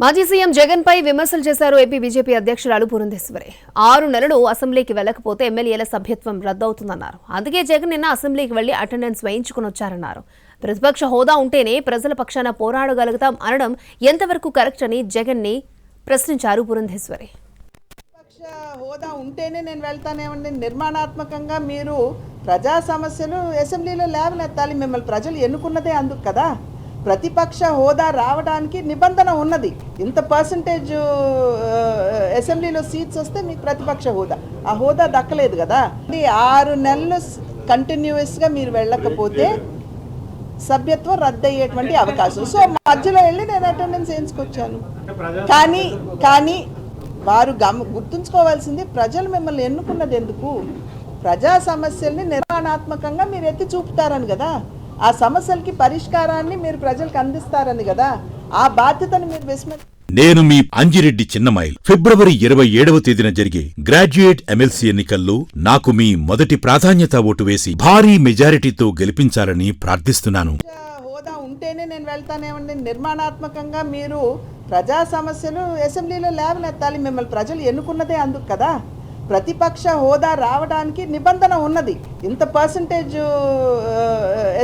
మాజీ సీఎం జగన్ పై విమర్శలు చేశారు ఏపీ బీజేపీ అధ్యక్షురాలు పురంధేశ్వరి ఆరు నెలలు అసెంబ్లీకి వెళ్ళకపోతే ఎమ్మెల్యేల సభ్యత్వం రద్దవుతుందన్నారు. అందుకే జగన్ నిన్న అసెంబ్లీకి వెళ్ళి అటెండెన్స్ వేయించుకుని వచ్చారన్నారు ప్రతిపక్ష హోదా ఉంటేనే ప్రజల పక్షాన పోరాడగలుగుతాం అనడం ఎంతవరకు కరెక్ట్ అని జగన్ని ప్రశ్నించారు పురంధేశ్వరి హోదా ఉంటేనే నేను వెళ్తానేమండి నిర్మాణాత్మకంగా మీరు ప్రజా సమస్యలు అసెంబ్లీలో లేవనెత్తాలి. మిమ్మల్ని ప్రజలు ఎన్నుకున్నదే అందుకు కదా? ప్రతిపక్ష హోదా రావడానికి నిబంధన ఉన్నది. ఇంత పర్సంటేజ్ అసెంబ్లీలో సీట్స్ వస్తే మీకు ప్రతిపక్ష హోదా. ఆ హోదా దక్కలేదు కదా. ఇది ఆరు నెలలు కంటిన్యూస్గా మీరు వెళ్ళకపోతే సభ్యత్వం రద్దయ్యేటువంటి అవకాశం. సో మధ్యలో వెళ్ళి నేను అటెండెన్స్ వేయించుకొచ్చాను కానీ కానీ వారు గమ గుర్తుంచుకోవాల్సింది ప్రజలు మిమ్మల్ని ఎన్నుకున్నది ఎందుకు? ప్రజా సమస్యల్ని నిర్మాణాత్మకంగా మీరు ఎత్తి చూపుతారని కదా. ఆ సమస్యలకి పరిష్కారాన్ని మీరు ప్రజలకు అందిస్తారని కదా? ఆ బాధ్యతను మీరు విస్మ నేను మీ అంజిరెడ్డి చిన్నమైల్ ఫిబ్రవరి ఇరవై ఏడవ తేదీన జరిగే గ్రాడ్యుయేట్ ఎమ్మెల్సీ ఎన్నికల్లో నాకు మీ మొదటి ప్రాధాన్యత ఓటు వేసి భారీ మెజారిటీతో గెలిపించాలని ప్రార్థిస్తున్నాను. హోదా ఉంటేనే నేను వెళ్తానేమండి నిర్మాణాత్మకంగా మీరు ప్రజా సమస్యలు అసెంబ్లీలో లేవనెత్తాలి. మిమ్మల్ని ప్రజలు ఎన్నుకున్నదే అందుకు కదా? ప్రతిపక్ష హోదా రావడానికి నిబంధన ఉన్నది. ఇంత పర్సంటేజ్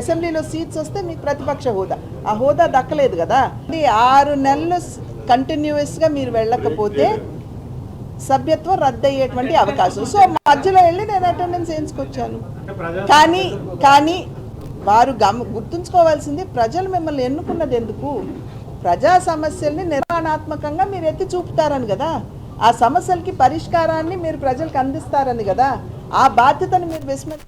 అసెంబ్లీలో సీట్స్ వస్తే మీకు ప్రతిపక్ష హోదా. ఆ హోదా దక్కలేదు కదా. ఇది ఆరు నెలలు కంటిన్యూస్గా మీరు వెళ్ళకపోతే సభ్యత్వం రద్దయ్యేటువంటి అవకాశం. సో మధ్యలో వెళ్ళి నేను అటెండెన్స్ వేయించుకొచ్చాను. కానీ కానీ వారు గమ గుర్తుంచుకోవాల్సింది ప్రజలు మిమ్మల్ని ఎన్నుకున్నది ఎందుకు? ప్రజా సమస్యల్ని నిర్మాణాత్మకంగా మీరు ఎత్తి చూపుతారని కదా. ఆ సమస్యలకి పరిష్కారాన్ని మీరు ప్రజలకు అందిస్తారని కదా. ఆ బాధ్యతను మీరు విస్మరి